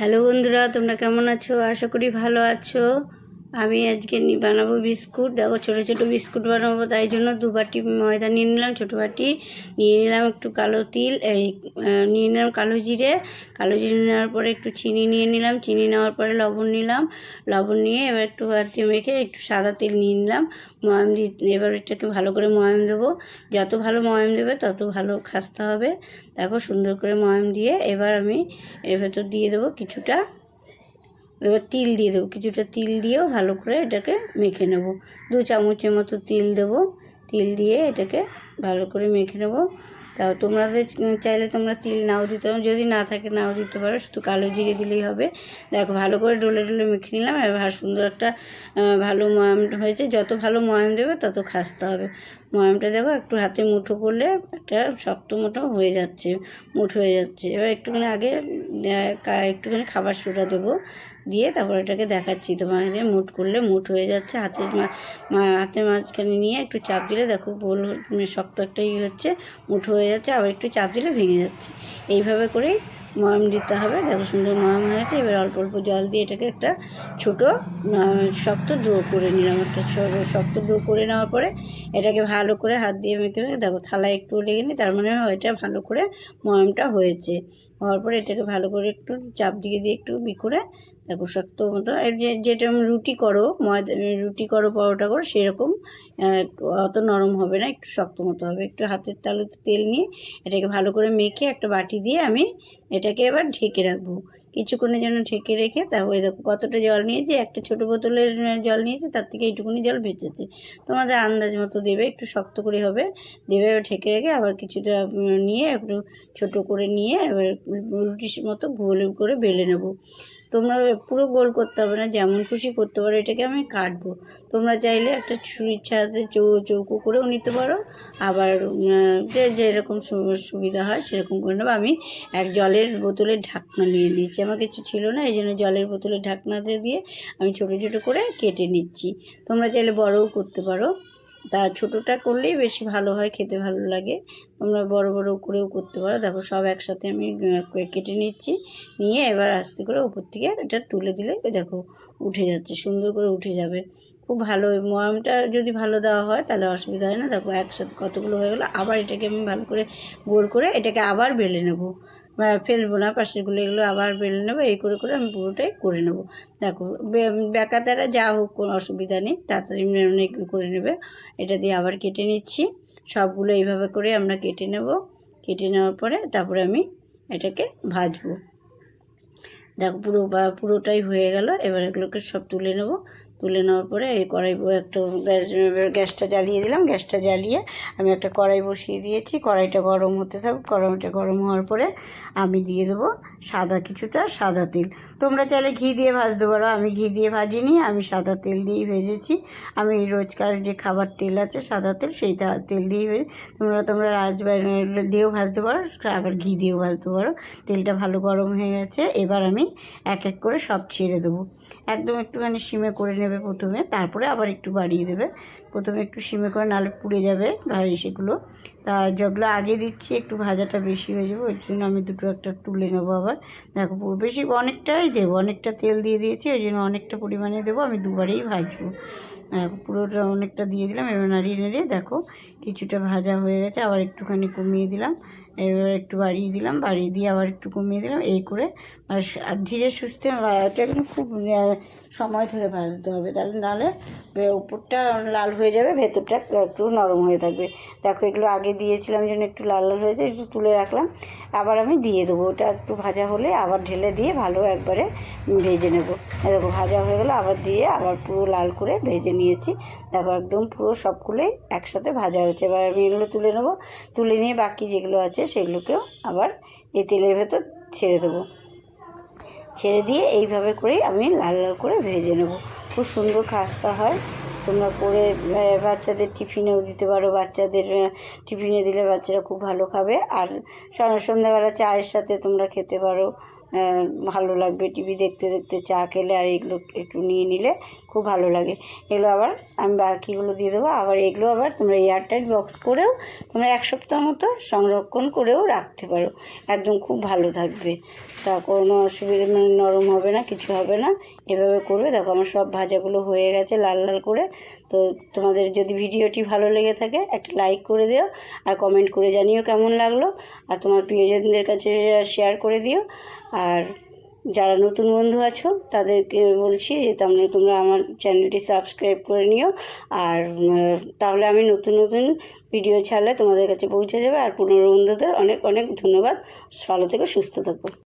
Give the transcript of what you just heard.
Hello বন্ধুরা তোমরা কেমন আছো? আশা করি ভালো আছো। আমি আজকে বানাবো বিস্কুট। দেখো ছোটো ছোটো বিস্কুট বানাবো, তাই জন্য দু বাটি ময়দা নিয়ে নিলাম, ছোটো বাটি নিয়ে নিলাম একটু কালো তিল, এই নিয়ে নিলাম কালো জিরে। কালো জিরে নেওয়ার পরে একটু চিনি নিয়ে নিলাম। চিনি নেওয়ার পরে লবণ নিলাম। লবণ নিয়ে এবার একটু হাতে মেখে একটু সাদা তেল নিয়ে নিলাম। ময়াম দি এবার এটাকে ভালো করে ময়াম দেবো। যত ভালো ময়াম দেবে, তত ভালো খাস্তা হবে। দেখো সুন্দর করে ময়াম দিয়ে এবার আমি এর ভেতর দিয়ে দেবো কিছুটা এবার তিল দিয়ে দেবো। কিছুটা তিল দিয়েও ভালো করে এটাকে মেখে নেব। দু চামচের মতো তিল দেবো। তিল দিয়ে এটাকে ভালো করে মেখে নেব। তাও তোমাদের চাইলে তোমরা তিল নাও দিতে পারো। যদি না থাকে নাও দিতে পারো। শুধু কালো জিরে দিলেই হবে। দেখো, ভালো করে ডলে ডলে মেখে নিলাম। এবার সুন্দর একটা ভালো ময়াম হয়েছে। যত ভালো ময়াম দেবে তত খাসতে হবে। ময়ামটা দেখো, একটু হাতে মুঠো করলে একটা শক্ত মুঠো হয়ে যাচ্ছে, মুঠো হয়ে যাচ্ছে। এবার একটুখানি আগে একটুখানি খাবার সোডা দেবো। দিয়ে তারপর এটাকে দেখাচ্ছি। তোমাদের মুঠ করলে মুঠ হয়ে যাচ্ছে। মা- হাতের মাঝখানে নিয়ে একটু চাপ দিলে দেখো গোল মানে শক্ত একটা ই হচ্ছে মুঠ হয়ে যাচ্ছে, আবার একটু চাপ দিলে ভেঙে যাচ্ছে। এইভাবে করেই ময়াম দিতে হবে। দেখো সুন্দর ময়াম হয়েছে। এবার অল্প অল্প জল দিয়ে এটাকে একটা ছোটো শক্ত ড্রো করে নিলাম। একটা শক্ত ড্রো করে নেওয়ার পরে এটাকে ভালো করে হাত দিয়ে মেখে দেখো থালায় একটু লেগে নিই তার মানে এটা ভালো করে ময়ামটা হয়েছে। হওয়ার পরে এটাকে ভালো করে একটু চাপ দিয়ে দিয়ে একটু বি করে দেখো শক্ত মতো। এই যে, যেটা আমি রুটি করো, ময়দা, রুটি করো, পরোটা করো, সেরকম অত নরম হবে না, একটু শক্ত মতো হবে। একটু হাতের তালুতে তেল নিয়ে এটাকে ভালো করে মেখে একটা বাটি দিয়ে আমি এটাকে এবার ঢেকে রাখব। কিছুক্ষণের জন্য ঢেকে রেখে তারপরে দেখো কতটা জল নিয়েছি, একটা ছোটো বোতলের জল নিয়েছি, তার থেকে এইটুকুনি জল বেঁচেছে তোমাদের আন্দাজ মতো দেবে, একটু শক্ত করে হবে। দেবে, এবার ঢেকে রেখে আবার কিছুটা নিয়ে একটু ছোটো করে নিয়ে এবার রুটির মতো গোল করে বেলে নেব। তোমরা পুরো গোল করতে হবে না, যেমন খুশি করতে পারো, এটাকে আমি কাটবো। তোমরা চাইলে একটা ছুরির সাথে চৌ, চৌকো করেও নিতে পারো। আবার যে যেরকম সুবিধা হয় সেরকম করে নেব। আমি এক জলের বোতলের ঢাকনা নিয়ে নিচ্ছি আমার কিছু ছিল না, এই জন্য জলের বোতলের ঢাকনাতে দিয়ে আমি ছোটো ছোটো করে কেটে নিচ্ছি। তোমরা চাইলে বড়ও করতে পারো। তা ছোটোটা করলেই বেশি ভালো হয়, খেতে ভালো লাগে। তোমরা বড় বড় করেও করতে পারো। দেখো সব একসাথে আমি কেটে নিচ্ছি। নিয়ে এবার আস্তে করে উপর থেকে এটা তুলে দিলে দেখো উঠে যাচ্ছে, সুন্দর করে উঠে যাবে। খুব ভালো ময়ামটা যদি ভালো দেওয়া হয় তাহলে অসুবিধা হয় না। দেখো একসাথে কতগুলো হয়ে গেলো, আবার এটাকে আমি ভালো করে গোল করে এটাকে আবার বেলে নেব। ফেলব না পাশেরগুলো এগুলো আবার বেলে নেব, এই করে করে আমি পুরোটাই করে নেব। দেখো বেকা তারা যা হোক কোনো অসুবিধা নেই, তাড়াতাড়ি অনেক করে নেবে। এটা দিয়ে আবার কেটে নিচ্ছি। সবগুলো এইভাবে করে আমরা কেটে নেব। কেটে নেওয়ার পরে তারপরে আমি এটাকে ভাজবো। দেখো পুরো পুরোটাই হয়ে গেল। এবার এগুলোকে সব তুলে নেব। তুলে নেওয়ার পরে এই কড়াই একটা গ্যাস গ্যাসটা জ্বালিয়ে দিলাম। গ্যাসটা জ্বালিয়ে আমি একটা কড়াই বসিয়ে দিয়েছি। কড়াইটা গরম হতে থাকুক কড়াইটা গরম হওয়ার পরে আমি দিয়ে দেবো সাদা কিছুটা সাদা তেল। তোমরা চাইলে ঘি দিয়ে ভাজতে পারো। আমি ঘি দিয়ে ভাজিনি, আমি সাদা তেল দিয়েই ভেজেছি। আমি রোজকার যে খাবার তেল আছে সাদা তেল সেই তেল দিয়েই ভেজে তোমরা তোমরা রাজবাড়ি দিয়েও ভাজতে পারো, আবার ঘি দিয়েও ভাজতে পারো। তেলটা ভালো গরম হয়ে গেছে। এবার আমি এক এক করে সব ছেড়ে দেবো। একদম একটুখানি সিমে করে নেবে প্রথমে, তারপরে আবার একটু বাড়িয়ে দেবে। প্রথমে একটু সিমে করে নাহলে পুড়ে যাবে ভাই সেগুলো। তা যেগুলো আগে দিচ্ছি, একটু ভাজাটা বেশি হয়ে যাবে, ওই জন্য আমি দুটো একটা তুলে নেব আবার। দেখো বেশি অনেকটাই দেবো, অনেকটা তেল দিয়ে দিয়েছি, ওই জন্য অনেকটা পরিমাণে দেবো, আমি দুবারেই ভাজবো। পুরোটা অনেকটা দিয়ে দিলাম, এবার নাড়িয়ে নেড়ে দেখো, কিছুটা ভাজা হয়ে গেছে, আবার একটুখানি কমিয়ে দিলাম। এবার একটু বাড়িয়ে দিলাম, বাড়িয়ে দিয়ে আবার একটু কমিয়ে দিলাম, এই করে। আর আর ধীরে সুস্থে এটা কিন্তু খুব সময় ধরে ভাজতে হবে, তাহলে নাহলে উপরটা লাল হয়ে যাবে, ভেতরটা একটু নরম হয়ে থাকবে। দেখো এগুলো আগে দিয়েছিলাম জন্য একটু লাল লাল হয়েছে, একটু তুলে রাখলাম। আবার আমি দিয়ে দেবো, ওটা একটু ভাজা হলে আবার ঢেলে দিয়ে ভালো একবারে ভেজে নেব। দেখো ভাজা হয়ে গেলো, আবার দিয়ে আবার পুরো লাল করে ভেজে নিয়েছি। দেখো একদম পুরো সবগুলোই একসাথে ভাজা হয়েছে। এবার আমি এগুলো তুলে নেব, তুলে নিয়ে বাকি যেগুলো আছে সেগুলোকেও আবার এই তেলের ভেতর ছেড়ে দেবো। ছেড়ে দিয়ে এইভাবে করেই আমি লাল লাল করে ভেজে নেব। খুব সুন্দর খাস্তা হয়। তোমরা করে বাচ্চাদের টিফিনেও দিতে পারো। বাচ্চাদের টিফিনে দিলে বাচ্চারা খুব ভালো খাবে। আর সন- সন্ধ্যাবেলা চায়ের সাথে তোমরা খেতে পারো। ভালো লাগবে টিভি দেখতে দেখতে, চা খেলে আর এগুলো একটু নিয়ে নিলে খুব ভালো লাগে। এগুলো আবার আমি বাকিগুলো দিয়ে দেবো, আবার এগুলো আবার তোমরা এয়ারটাইট বক্স করেও তোমরা এক সপ্তাহ মতো সংরক্ষণ করেও রাখতে পারো। একদম খুব ভালো থাকবে। তা কোনো অসুবিধা মানে নরম হবে না, কিছু হবে না। এভাবে করবে। দেখো আমার সব ভাজাগুলো হয়ে গেছে লাল লাল করে। তো তোমাদের যদি ভিডিওটি ভালো লেগে থাকে, একটা লাইক করে দিও আর কমেন্ট করে জানিও কেমন লাগল। আর তোমার প্রিয়জনদের কাছে শেয়ার করে দিও। আর যারা নতুন বন্ধু আছো, তাদেরকে বলছি যে তোমরা তোমরা আমার চ্যানেলটি সাবস্ক্রাইব করে নিও। আর তাহলে আমি নতুন নতুন ভিডিও ছাড়লে তোমাদের কাছে পৌঁছে যাবে। আর পুরনো বন্ধুদের অনেক অনেক ধন্যবাদ। ভালো থেকে, সুস্থ থাকো।